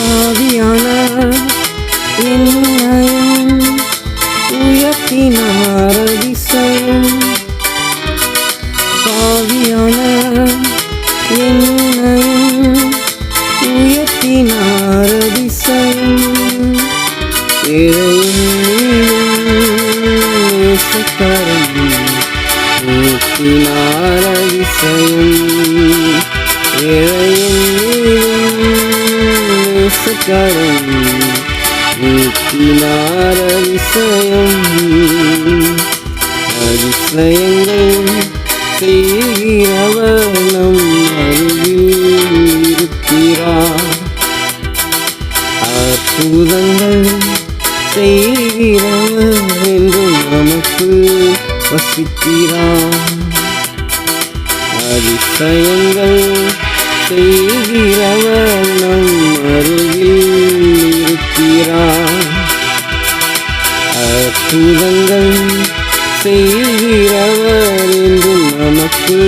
பாவியான என்னையும் உயர்த்தினார் அதிசயம் பாவியான என்னையும் உயர்த்தினார் அதிசயம் சக்கரம் நீட்டினார் அதிசயம் இறையும் நீக்கினார் அதிசயம் அதிசயங்கள் செய்கிறவர் நம் அருகில் இருக்கிறார் அற்புதங்கள் செய்கிறவர் என்றும் நமக்கு வசிக்கிறார். அதிசயங்கள் செய்கிறவர் அற்புதங்கள் செய்கிறவர் என்றும் நமக்கு